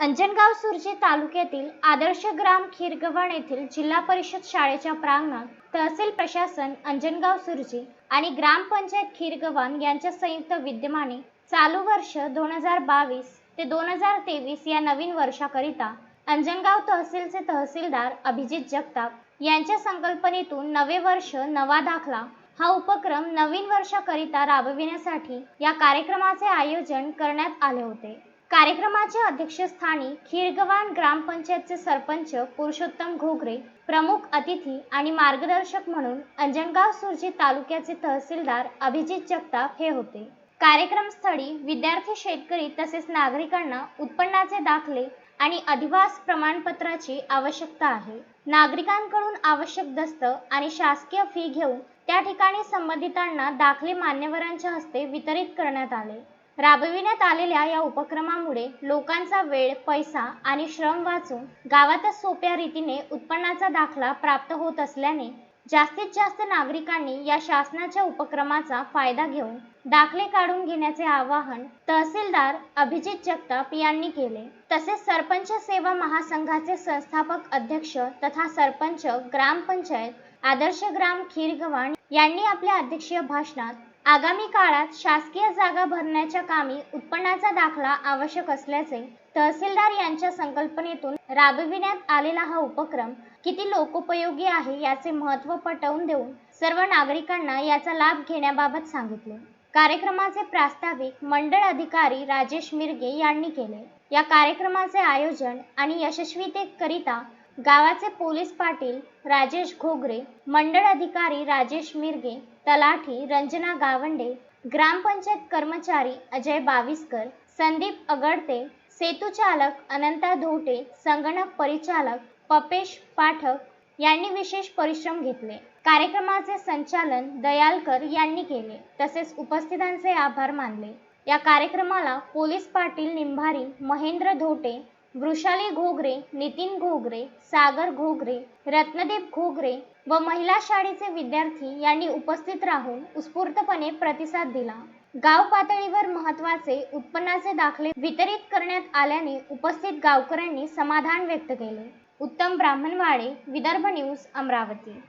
अंजनगाव सुरजे तालुक्यातील आदर्श ग्राम खीरगव्हाण येथील जिल्हा परिषद शाळेच्या प्रांगणात तहसील प्रशासन अंजनगाव सुरजे आणि ग्रामपंचायत खीरगव्हाण यांच्या संयुक्त विद्यमाने चालू वर्ष दोन हजार बावीस ते दोन हजार तेवीस या नवीन वर्षाकरिता अंजनगाव तहसीलचे तहसीलदार अभिजित जगताप यांच्या संकल्पनेतून नवे वर्ष नवा दाखला हा उपक्रम नवीन वर्षाकरिता राबविण्यासाठी या कार्यक्रमाचे आयोजन करण्यात आले होते. कार्यक्रमाच्या अध्यक्षस्थानी खीरगवान ग्रामपंचायतचे सरपंच पुरुषोत्तम घोगरे प्रमुख अतिथी आणि मार्गदर्शक म्हणून अंजनगाव सुरजी तालुक्याचे तहसीलदार अभिजित जगताप हे होते. कार्यक्रमस्थळी विद्यार्थी शेतकरी तसेच नागरिकांना उत्पन्नाचे दाखले आणि अधिवास प्रमाणपत्राची आवश्यकता आहे. नागरिकांकडून आवश्यक दस्त आणि शासकीय फी घेऊन त्या ठिकाणी संबंधितांना दाखले मान्यवरांच्या हस्ते वितरित करण्यात आले. राबविण्यात आलेल्या या उपक्रमामुळे लोकांचा वेळ पैसा आणि श्रम वाचून गावातच सोप्या रीतीने उत्पन्नाचा दाखला प्राप्त होत असल्याने जास्तीत जास्त नागरिकांनी या शासनाच्या उपक्रमाचा फायदा घेऊन दाखले काढून घेण्याचे आवाहन तहसीलदार अभिजित जगताप यांनी केले. तसेच सरपंच सेवा महासंघाचे संस्थापक अध्यक्ष तथा सरपंच ग्रामपंचायत आदर्श ग्राम खीरगव्हाण यांनी आपल्या अध्यक्षीय भाषणात आगामी काळात शासकीय जागा भरण्याच्या कामी उत्पन्नाचा दाखला आवश्यक असल्याचे तहसीलदार यांच्या संकल्पनेतून राबविण्यात आलेला हा उपक्रम किती लोकोपयोगी आहे याचे महत्त्व पटवून देऊन सर्व नागरिकांना याचा लाभ घेण्याबाबत सांगितले. कार्यक्रमाचे प्रास्ताविक मंडळ अधिकारी राजेश मिरगे यांनी केले. या कार्यक्रमाचे आयोजन आणि यशस्वीतेकरिता गावाचे पोलीस पाटील राजेश घोगरे मंडळ अधिकारी राजेश मिरगे तलाठी रंजना गावंडे ग्रामपंचायत कर्मचारी अजय बाविस्कर संदीप अगडते सेतुचालक अनंता धोटे संगणक परिचालक पपेश पाठक यांनी विशेष परिश्रम घेतले. कार्यक्रमाचे संचालन दयालकर यांनी केले. तसेच उपस्थितांचे आभार मानले. या कार्यक्रमाला पोलीस पाटील निंभारी महेंद्र धोटे वृषाली घोगरे नितीन घोगरे सागर घोगरे रत्नदीप घोगरे व महिला शाळेचे विद्यार्थी यांनी उपस्थित राहून उत्स्फूर्तपणे प्रतिसाद दिला. गाव पातळीवर महत्त्वाचे उत्पन्नाचे दाखले वितरित करण्यात आल्याने उपस्थित गावकऱ्यांनी समाधान व्यक्त केले. उत्तम ब्राह्मणवाडे विदर्भ न्यूज अमरावती.